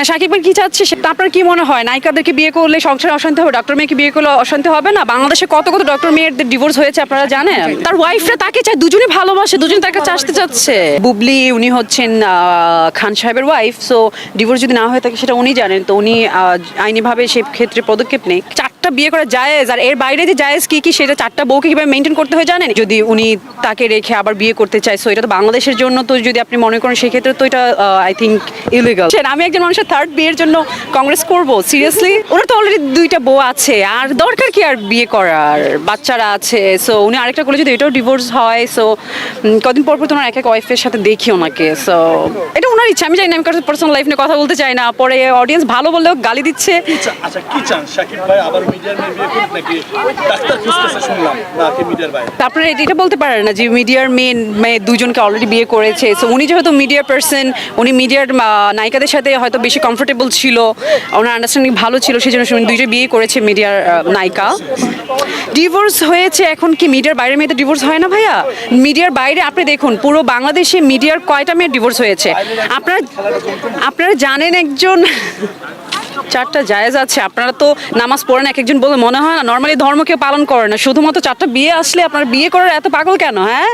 না সাকিব কি চাচ্ছে? সেটা আপনার কি মনে হয়? নায়িকাদেরকে বিয়ে করলে সংসারে অশান্তি হবে? ডক্টর মেয়েকে বিয়ে করলে অশান্তি হবে না? বাংলাদেশে কত কত ডক্টর মেয়েদের ডিভোর্স হয়েছে আপনারা জানেন? তার ওয়াইফরা তাকে চায় দুজনে ভালোবাসে দুজনে তাকে চাষতে চাচ্ছে। বুবলি, উনি হচ্ছেন খান সাহেবের ওয়াইফ সো ডিভোর্স যদি না হয়ে থাকে সেটা উনি জানেন। তো উনি আইনিভাবে সে ক্ষেত্রে পদক্ষেপ নেই। চারটা বিয়ে করা জায়েজ? আর এর বাইরে যে জায়েজ কি কি সেটা চারটা বউকে কীভাবে মেনটেন করতে হয় জানেন? যদি উনি তাকে রেখে আবার বিয়ে করতে চায় সো এটা তো বাংলাদেশের জন্য তো যদি আপনি মনে করেন সেক্ষেত্রে তো এটা আই থিঙ্ক ইলিগাল আমি একজন মানুষের থার্ড বিয়ের জন্য কংগ্রেস করব সিরিয়াসলি ওনার তো অলরেডি দুইটা বউ আছে আর দরকার কি আর বিয়ে করার? বাচ্চারা আছে সো উনি আরেকটা করলে যদি এটাও ডিভোর্স হয় সো কদিন পর পর তোমার এক এক ওয়াইফের সাথে দেখি ওনাকে সো এটা ওনার ইচ্ছা আমি জানি না আমি কারোর পার্সোনাল লাইফ নিয়ে কথা বলতে চাই না পরে অডিয়েন্স ভালো বললেও গালি দিচ্ছে। আচ্ছা কি চান? শাকিব ভাই আবার মিডিয়ার মেয়ে বিয়ে করুক নাকি? ডাক্তার খুঁজতেছে শুনলাম। নাকি মিডিয়ার বাইরে তা আপনারা এটা- বলতে পারেন না যে মিডিয়ার মেয়ে মেয়ে দুজনকে অলরেডি বিয়ে করেছে। সো উনি যেহেতু মিডিয়া পার্সন উনি মিডিয়ার নায়িকাদের সাথে হয়তো বেশি কমফোর্টেবল ছিল, ওনার আন্ডারস্ট্যান্ডিং ভালো ছিল সেই জন্য দুইটা বিয়ে করেছে মিডিয়ার নায়িকা। ডিভোর্স হয়েছে এখন কি? মিডিয়ার বাইরে মেয়েদের ডিভোর্স হয় না ভাইয়া? মিডিয়ার বাইরে, আপনি দেখুন, পুরো বাংলাদেশে মিডিয়ার কয়টা মেয়ের ডিভোর্স হয়েছে? আপনারা আপনারা জানেন একজন? চারটা জায়েজ আছে। আপনারা তো নামাজ পড়েন এক একজন বলে মনে হয় না নর্মালি ধর্মকে পালন করে না। শুধুমাত্র চারটা বিয়ে আসলে আপনার বিয়ে করার এত পাগল কেন হ্যাঁ?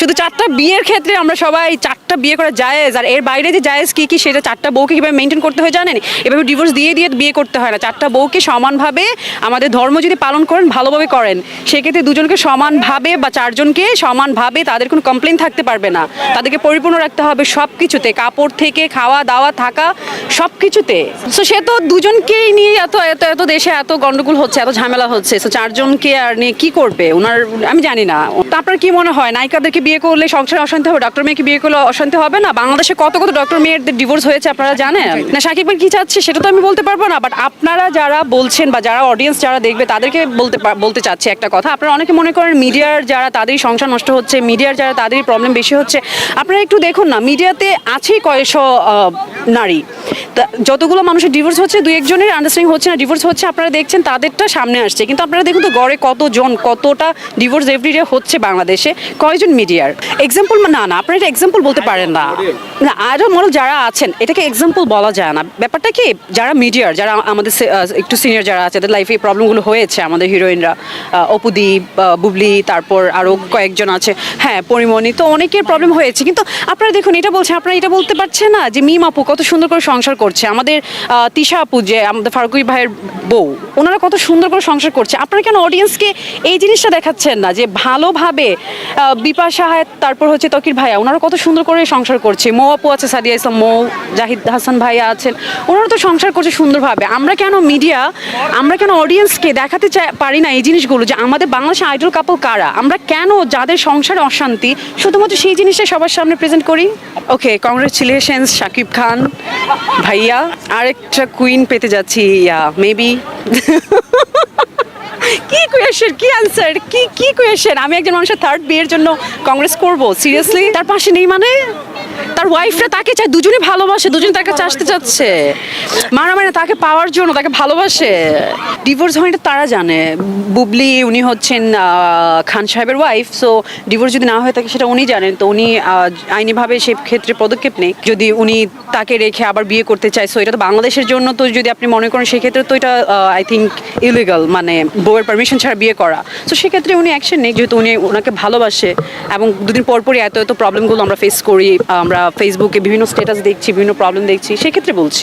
শুধু চারটা বিয়ের ক্ষেত্রে আমরা সবাই চারটা বিয়ে করা জায়েজ, আর এর বাইরে যে জায়েজ কি কি সেটা চারটা বউকে কীভাবে মেনটেন করতে হয় জানেন? এভাবে ডিভোর্স দিয়ে দিয়ে বিয়ে করতে হয় না। চারটা বউকে সমানভাবে আমাদের ধর্ম যদি পালন করেন, ভালোভাবে করেন, সেক্ষেত্রে দুজনকে সমানভাবে বা চারজনকে সমানভাবে তাদের কোনো কমপ্লেন থাকতে পারবে না। তাদেরকে পরিপূর্ণ রাখতে হবে সব কিছুতে কাপড় থেকে, খাওয়া দাওয়া, থাকা সব কিছুতে সো সে তো দুজনকেই নিয়ে এত এত এত দেশে এত গন্ডগোল হচ্ছে, এত ঝামেলা হচ্ছে। সো চারজনকে আর নিয়ে কি করবে? ওনার, আমি জানি না। আপনার কি মনে হয়? নায়িকাদেরকে বিয়ে করলে সংসারে অশান্তি হবে? ডক্টর মেয়েকে বিয়ে করলে অশান্তি হবে না? বাংলাদেশে কত কত ডক্টর মেয়েদের ডিভোর্স হয়েছে আপনারা জানেন? না সাকিব ভাই কি চাচ্ছে সেটা তো আমি বলতে পারব না বাট আপনারা যারা বলছেন বা যারা অডিয়েন্স যারা দেখবে তাদেরকে বলতে বলতে চাচ্ছি একটা কথা। আপনারা অনেকে মনে করেন মিডিয়ার যারা তাদেরই সংসার নষ্ট হচ্ছে মিডিয়ার যারা তাদেরই প্রবলেম বেশি হচ্ছে আপনারা একটু দেখুন না মিডিয়াতে আছেই কয়েকশো নারী। তা যতগুলো মানুষের ডিভোর্স হচ্ছে দুই একজনের আন্ডারস্ট্যান্ডিং হচ্ছে না ডিভোর্স হচ্ছে আপনারা দেখছেন তাদেরটা সামনে আসছে। কিন্তু আপনারা দেখুন তো গড়ে কতজন কতটা ডিভোর্স এভরিডে হচ্ছে বাংলাদেশে কয়জন মিডিয়ার? এক্সাম্পল না না আপনারা এটা এক্সাম্পল বলতে পারেন না। না আইডল মডেল যারা আছেন, এটাকে এক্সাম্পল বলা যায় না। ব্যাপারটা কি, যারা মিডিয়ার যারা আমাদের একটু সিনিয়র যারা আছে তাদের লাইফে প্রবলেমগুলো হয়েছে, আমাদের হিরোইনরা অপুদীপ বুবলি, তারপর আরও কয়েকজন আছে। হ্যাঁ পরিমণি, তো অনেকের প্রবলেম হয়েছে। কিন্তু আপনারা দেখুন, এটা বলছে, আপনারা এটা বলতে পারছেন না যে মিম আপু কত সুন্দর করে সংসার করছে। আমাদের তিশা আপু যে, আমাদের ফারুকি ভাইয়ের বউ, ওনারা কত সুন্দর করে সংসার করছে। আপনারা কেন অডিয়েন্সকে এই জিনিসটা দেখাচ্ছেন না যে ভালোভাবে বিপাশা তারপর হচ্ছে তকির ভাইয়া, ওনারা কত সুন্দর করে সংসার করছে। মৌ আপু আছে, সাদিয়া ইসলাম, মৌ, জাহিদ হাসান ভাইয়া আছেন। ওনারা তো সংসার করছে সুন্দরভাবে। আমরা কেন মিডিয়া, আমরা কেন অডিয়েন্সকে দেখাতে পারি না এই জিনিসগুলো যে আমাদের বাংলাদেশে আইডল কাপল কারা? আমরা কেন যাদের সংসারে অশান্তি, শুধুমাত্র সেই জিনিসটা সবার সামনে প্রেজেন্ট করি? ওকে কংগ্রেচুলেশনস শাকিব খান ভাইয়া। আরেকটা কুইন পেতে যাচ্ছি, ইয়া মেবি কি কোয়েশন কি আনসার কি কি কোয়েশন আমি একজন মানুষের থার্ড বিয়ের জন্য কংগ্রেস করব সিরিয়াসলি তার পাশে নেই মানে? তার ওয়াইফরা তাকে চায় দুজনে ভালোবাসে, দুজনে তাকে চাষতে চাচ্ছে। মারামারি তাকে পাওয়ার জন্য, তাকে ভালোবাসে। ডিভোর্স হয়নি তারা জানে। বুবলি উনি হচ্ছেন খান সাহেবের ওয়াইফ সো ডিভোর্স যদি না হয়ে থাকে সেটা উনি জানেন। তো উনি আইনিভাবে সে ক্ষেত্রে পদক্ষেপ নেই যদি উনি তাকে রেখে আবার বিয়ে করতে চায় সো এটা তো বাংলাদেশের জন্য তো যদি আপনি মনে করেন, সেক্ষেত্রে তো এটা আই থিঙ্ক ইলিগাল মানে বউয়ের পারমিশন ছাড়া বিয়ে করা। তো সেক্ষেত্রে উনি অ্যাকশন নেই যেহেতু উনি ওনাকে ভালোবাসে। এবং দুদিন পরপরই এত এত প্রবলেমগুলো আমরা ফেস করি, আমরা ফেসবুকে বিভিন্ন স্ট্যাটাস দেখছি বিভিন্ন প্রবলেম দেখছি সেক্ষেত্রে বলছি।